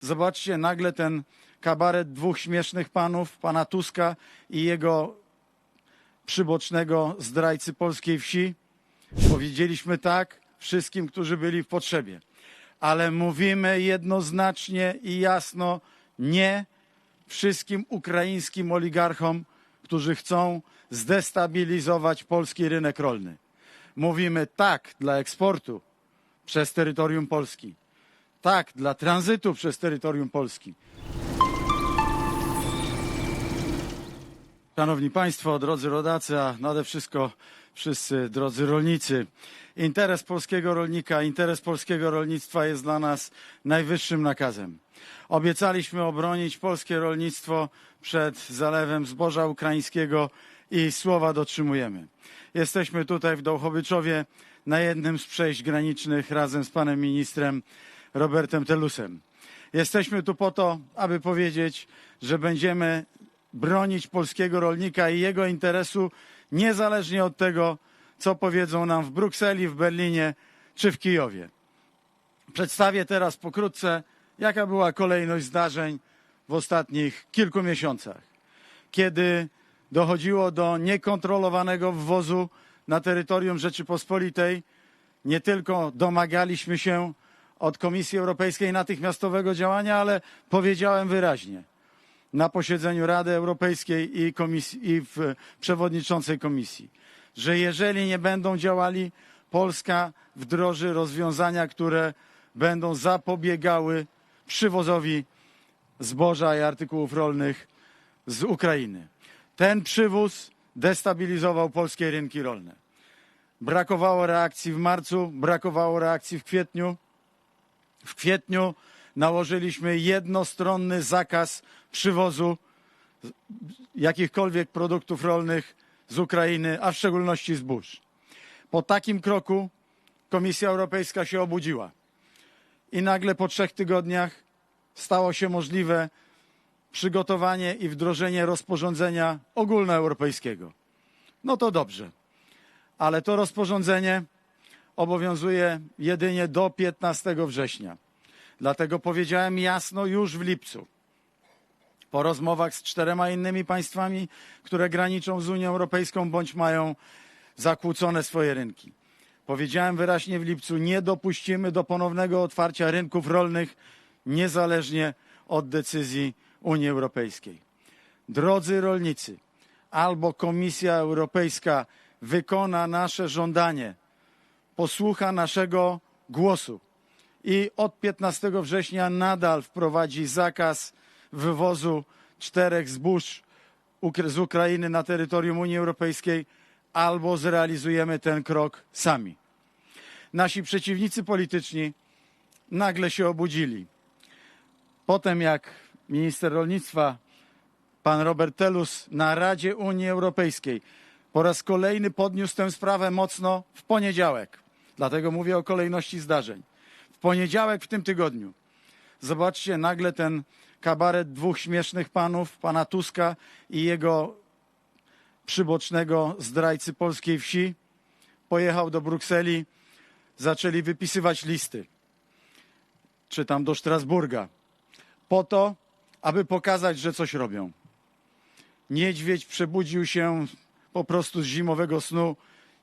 Zobaczcie, nagle ten kabaret dwóch śmiesznych panów, pana Tuska i jego przybocznego zdrajcy polskiej wsi. Powiedzieliśmy tak wszystkim, którzy byli w potrzebie. Ale mówimy jednoznacznie i jasno nie wszystkim ukraińskim oligarchom, którzy chcą zdestabilizować polski rynek rolny. Mówimy tak dla eksportu przez terytorium Polski. Tak dla tranzytu przez terytorium Polski. Szanowni Państwo, drodzy rodacy, a nade wszystko wszyscy drodzy rolnicy. Interes polskiego rolnika, interes polskiego rolnictwa jest dla nas najwyższym nakazem. Obiecaliśmy obronić polskie rolnictwo przed zalewem zboża ukraińskiego i słowa dotrzymujemy. Jesteśmy tutaj w Dołchowiczowie na jednym z przejść granicznych razem z panem ministrem Robertem Telusem. Jesteśmy tu po to, aby powiedzieć, że będziemy bronić polskiego rolnika i jego interesu niezależnie od tego, co powiedzą nam w Brukseli, w Berlinie czy w Kijowie. Przedstawię teraz pokrótce, jaka była kolejność zdarzeń w ostatnich kilku miesiącach, kiedy dochodziło do niekontrolowanego wwozu na terytorium Rzeczypospolitej. Nie tylko domagaliśmy się od Komisji Europejskiej natychmiastowego działania, ale powiedziałem wyraźnie na posiedzeniu Rady Europejskiej i, komisji, i w przewodniczącej komisji, że jeżeli nie będą działali, Polska wdroży rozwiązania, które będą zapobiegały przywozowi zboża i artykułów rolnych z Ukrainy. Ten przywóz destabilizował polskie rynki rolne. Brakowało reakcji w marcu, brakowało reakcji w kwietniu. W kwietniu nałożyliśmy jednostronny zakaz przywozu jakichkolwiek produktów rolnych z Ukrainy, a w szczególności zbóż. Po takim kroku Komisja Europejska się obudziła i nagle po trzech tygodniach stało się możliwe przygotowanie i wdrożenie rozporządzenia ogólnoeuropejskiego. No to dobrze, ale to rozporządzenie obowiązuje jedynie do 15 września. Dlatego powiedziałem jasno już w lipcu, po rozmowach z czterema innymi państwami, które graniczą z Unią Europejską bądź mają zakłócone swoje rynki. Powiedziałem wyraźnie w lipcu, nie dopuścimy do ponownego otwarcia rynków rolnych niezależnie od decyzji Unii Europejskiej. Drodzy rolnicy, albo Komisja Europejska wykona nasze żądanie, posłucha naszego głosu i od 15 września nadal wprowadzi zakaz wywozu czterech zbóż z Ukrainy na terytorium Unii Europejskiej, albo zrealizujemy ten krok sami. Nasi przeciwnicy polityczni nagle się obudzili. Potem jak minister rolnictwa pan Robert Telus na Radzie Unii Europejskiej po raz kolejny podniósł tę sprawę mocno w poniedziałek. Dlatego mówię o kolejności zdarzeń. W poniedziałek w tym tygodniu. Zobaczcie, nagle ten kabaret dwóch śmiesznych panów, pana Tuska i jego przybocznego zdrajcy polskiej wsi, pojechał do Brukseli, zaczęli wypisywać listy, czy tam do Strasburga, po to, aby pokazać, że coś robią. Niedźwiedź przebudził się po prostu z zimowego snu,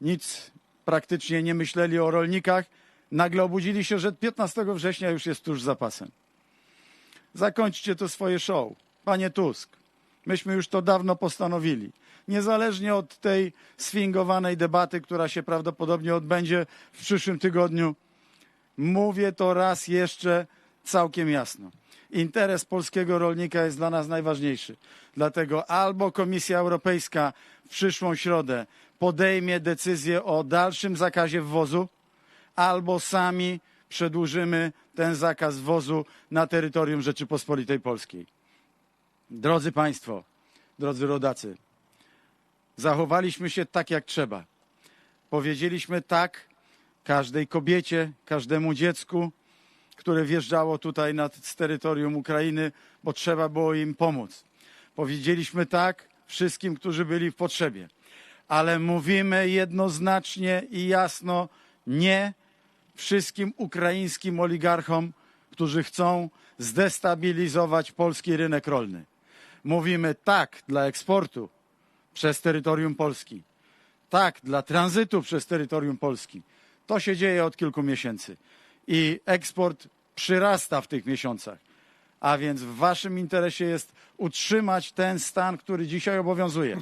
nic praktycznie nie myśleli o rolnikach. Nagle obudzili się, że 15 września już jest tuż za pasem. Zakończcie to swoje show. Panie Tusk, myśmy już to dawno postanowili. Niezależnie od tej sfingowanej debaty, która się prawdopodobnie odbędzie w przyszłym tygodniu, mówię to raz jeszcze całkiem jasno. Interes polskiego rolnika jest dla nas najważniejszy. Dlatego albo Komisja Europejska w przyszłą środę podejmie decyzję o dalszym zakazie wwozu, albo sami przedłużymy ten zakaz wwozu na terytorium Rzeczypospolitej Polskiej. Drodzy Państwo, drodzy rodacy, zachowaliśmy się tak jak trzeba. Powiedzieliśmy tak każdej kobiecie, każdemu dziecku, które wjeżdżało tutaj na z terytorium Ukrainy, bo trzeba było im pomóc. Powiedzieliśmy tak wszystkim, którzy byli w potrzebie. Ale mówimy jednoznacznie i jasno nie wszystkim ukraińskim oligarchom, którzy chcą zdestabilizować polski rynek rolny. Mówimy tak dla eksportu przez terytorium Polski, tak dla tranzytu przez terytorium Polski. To się dzieje od kilku miesięcy i eksport przyrasta w tych miesiącach. A więc w waszym interesie jest utrzymać ten stan, który dzisiaj obowiązuje.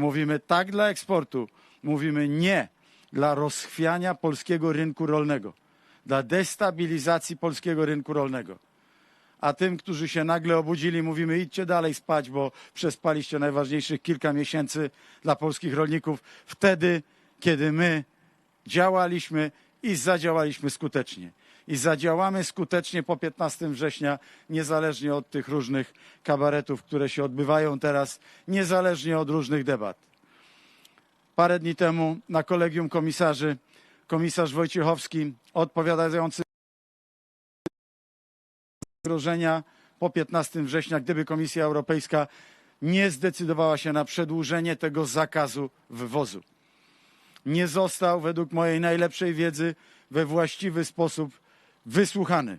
Mówimy tak dla eksportu, mówimy nie dla rozchwiania polskiego rynku rolnego, dla destabilizacji polskiego rynku rolnego. A tym, którzy się nagle obudzili, mówimy idźcie dalej spać, bo przespaliście najważniejszych kilka miesięcy dla polskich rolników wtedy, kiedy my działaliśmy i zadziałaliśmy skutecznie. I zadziałamy skutecznie po 15 września, niezależnie od tych różnych kabaretów, które się odbywają teraz, niezależnie od różnych debat. Parę dni temu na kolegium komisarzy komisarz Wojciechowski odpowiadający zagrożenia po 15 września, gdyby Komisja Europejska nie zdecydowała się na przedłużenie tego zakazu wwozu. Nie został, według mojej najlepszej wiedzy, we właściwy sposób wysłuchany.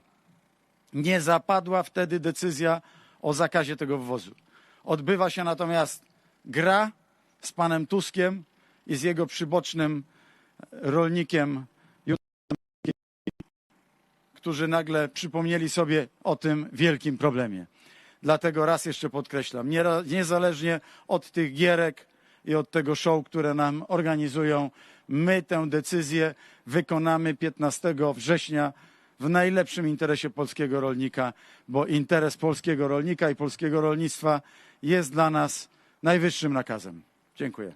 Nie zapadła wtedy decyzja o zakazie tego wwozu. Odbywa się natomiast gra z panem Tuskiem i z jego przybocznym rolnikiem którzy nagle przypomnieli sobie o tym wielkim problemie. Dlatego raz jeszcze podkreślam, nie, niezależnie od tych gierek i od tego show, które nam organizują, my tę decyzję wykonamy 15 września w najlepszym interesie polskiego rolnika, bo interes polskiego rolnika i polskiego rolnictwa jest dla nas najwyższym nakazem. Dziękuję.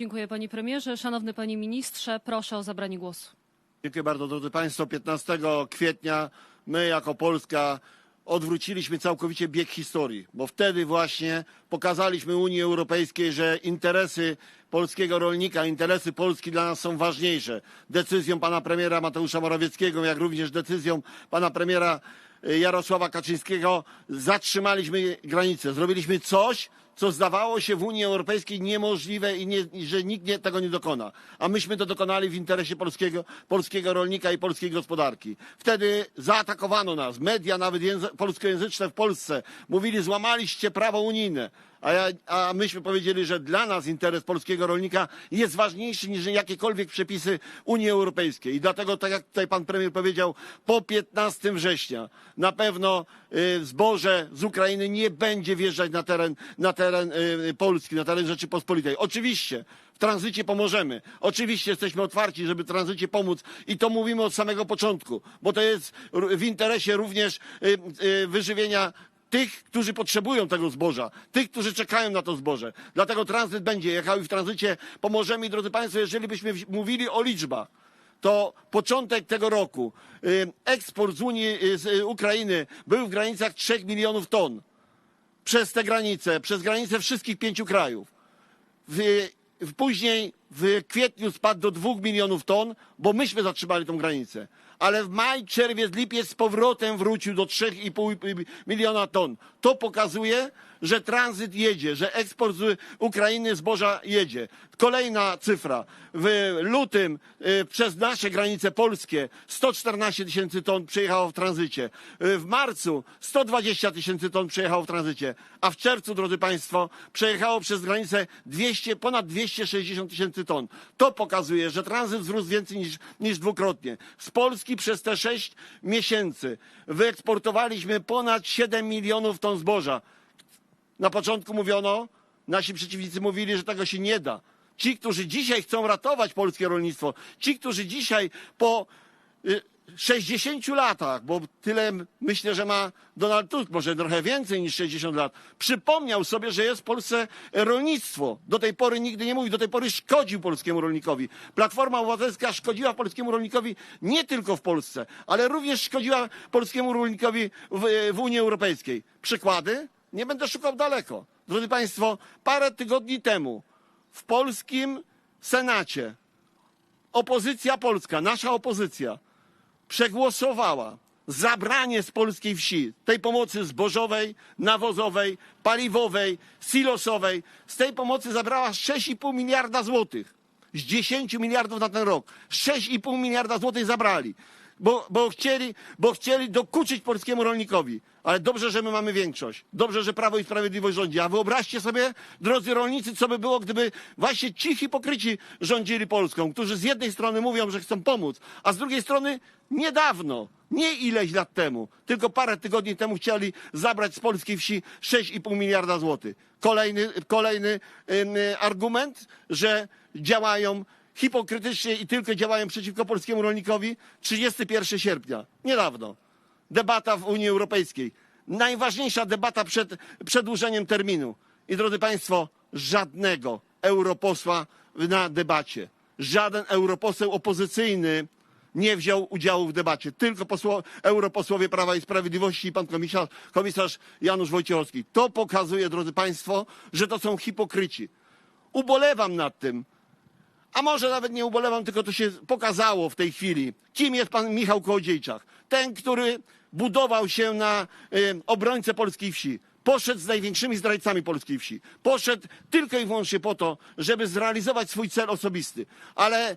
Dziękuję panie premierze. Szanowny panie ministrze, proszę o zabranie głosu. Dziękuję bardzo, drodzy Państwo. 15 kwietnia my jako Polska odwróciliśmy całkowicie bieg historii, bo wtedy właśnie pokazaliśmy Unii Europejskiej, że interesy polskiego rolnika, interesy Polski dla nas są ważniejsze. Decyzją pana premiera Mateusza Morawieckiego, jak również decyzją pana premiera y, Jarosława Kaczyńskiego zatrzymaliśmy granicę. Zrobiliśmy coś, co zdawało się w Unii Europejskiej niemożliwe i, nie, że nikt nie, tego nie dokona. A myśmy to dokonali w interesie polskiego, polskiego rolnika i polskiej gospodarki. Wtedy zaatakowano nas. Media, nawet języ- polskojęzyczne w Polsce, mówili, złamaliście prawo unijne. A, ja, a myśmy powiedzieli, że dla nas interes polskiego rolnika jest ważniejszy niż jakiekolwiek przepisy Unii Europejskiej. I dlatego, tak jak tutaj pan premier powiedział, po 15 września na pewno y, zboże z Ukrainy nie będzie wjeżdżać na teren, na teren y, Polski, na teren Rzeczypospolitej. Oczywiście w tranzycie pomożemy. Oczywiście jesteśmy otwarci, żeby tranzycie pomóc i to mówimy od samego początku, bo to jest w interesie również y, wyżywienia tych, którzy potrzebują tego zboża, tych, którzy czekają na to zboże. Dlatego tranzyt będzie jechał i w tranzycie pomożemy. I drodzy Państwo, jeżeli byśmy mówili o liczbach, to początek tego roku y, eksport z Unii, y, z y, Ukrainy był w granicach 3 milionów ton. Przez te granice, przez granice wszystkich pięciu krajów. W, później w kwietniu spadł do 2 milionów ton, bo myśmy zatrzymali tą granicę. Ale w maj, czerwiec, lipiec z powrotem wrócił do 3,5 miliona ton. To pokazuje, że tranzyt jedzie, że eksport z Ukrainy zboża jedzie. Kolejna cyfra. W lutym y, przez nasze granice polskie 114 tysięcy ton przyjechało w tranzycie. Y, w marcu 120 tysięcy ton przyjechało w tranzycie. A w czerwcu, drodzy Państwo, przejechało przez granicę 200, ponad 260 tysięcy ton. To pokazuje, że tranzyt wzrósł więcej niż, niż dwukrotnie. Z Polski przez te 6 miesięcy wyeksportowaliśmy ponad 7 milionów ton zboża. Na początku mówiono, nasi przeciwnicy mówili, że tego się nie da. Ci, którzy dzisiaj chcą ratować polskie rolnictwo, ci, którzy dzisiaj po y, 60 latach, bo tyle myślę, że ma Donald Tusk, może trochę więcej niż 60 lat, przypomniał sobie, że jest w Polsce rolnictwo. Do tej pory nigdy nie mówił, do tej pory szkodził polskiemu rolnikowi. Platforma Obywatelska szkodziła polskiemu rolnikowi nie tylko w Polsce, ale również szkodziła polskiemu rolnikowi w, w Unii Europejskiej. Przykłady? Nie będę szukał daleko. Drodzy Państwo, parę tygodni temu w polskim Senacie opozycja polska, nasza opozycja, przegłosowała zabranie z polskiej wsi tej pomocy zbożowej, nawozowej, paliwowej, silosowej. Z tej pomocy zabrała 6,5 miliarda złotych. Z 10 miliardów na ten rok. 6,5 miliarda złotych zabrali. Bo, bo, chcieli, bo chcieli dokuczyć polskiemu rolnikowi. Ale dobrze, że my mamy większość. Dobrze, że Prawo i Sprawiedliwość rządzi. A wyobraźcie sobie, drodzy rolnicy, co by było, gdyby właśnie ci hipokryci rządzili Polską, którzy z jednej strony mówią, że chcą pomóc, a z drugiej strony niedawno, nie ileś lat temu, tylko parę tygodni temu chcieli zabrać z polskiej wsi 6,5 miliarda złotych. Kolejny, kolejny argument, że działają hipokrytycznie i tylko działają przeciwko polskiemu rolnikowi 31 sierpnia, niedawno. Debata w Unii Europejskiej. Najważniejsza debata przed przedłużeniem terminu. I drodzy Państwo, żadnego europosła na debacie, żaden europoseł opozycyjny nie wziął udziału w debacie. Tylko posło, europosłowie Prawa i Sprawiedliwości i pan komisarz, komisarz Janusz Wojciechowski. To pokazuje, drodzy Państwo, że to są hipokryci. Ubolewam nad tym, a może nawet nie ubolewam, tylko to się pokazało w tej chwili. Kim jest pan Michał Kołodziejczak? Ten, który budował się na y, polskiej wsi. Poszedł z największymi zdrajcami polskiej wsi. Poszedł tylko i wyłącznie po to, żeby zrealizować swój cel osobisty. Ale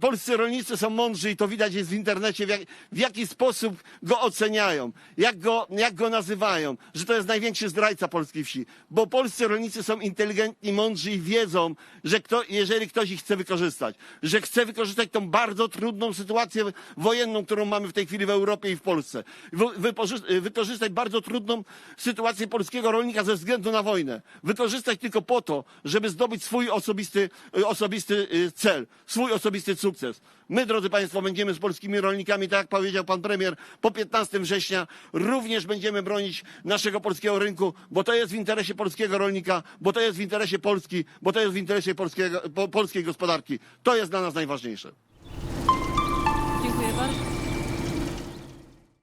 polscy rolnicy są mądrzy i to widać jest w internecie, w, jak, w jaki sposób go oceniają, jak go, jak go nazywają, że to jest największy zdrajca polskiej wsi. Bo polscy rolnicy są inteligentni, mądrzy i wiedzą, że kto, jeżeli ktoś ich chce wykorzystać, że chce wykorzystać tą bardzo trudną sytuację wojenną, którą mamy w tej chwili w Europie i w Polsce. Wykorzystać bardzo trudną sytuację polskiego rolnika ze względu na wojnę. Wykorzystać tylko po to, żeby zdobyć swój osobisty, y, osobisty y, cel, swój osobisty sukces. My, drodzy Państwo, będziemy z polskimi rolnikami, tak jak powiedział Pan Premier, po 15 września również będziemy bronić naszego polskiego rynku, bo to jest w interesie polskiego rolnika, bo to jest w interesie Polski, bo to jest w interesie polskiego, po, polskiej gospodarki. To jest dla nas najważniejsze.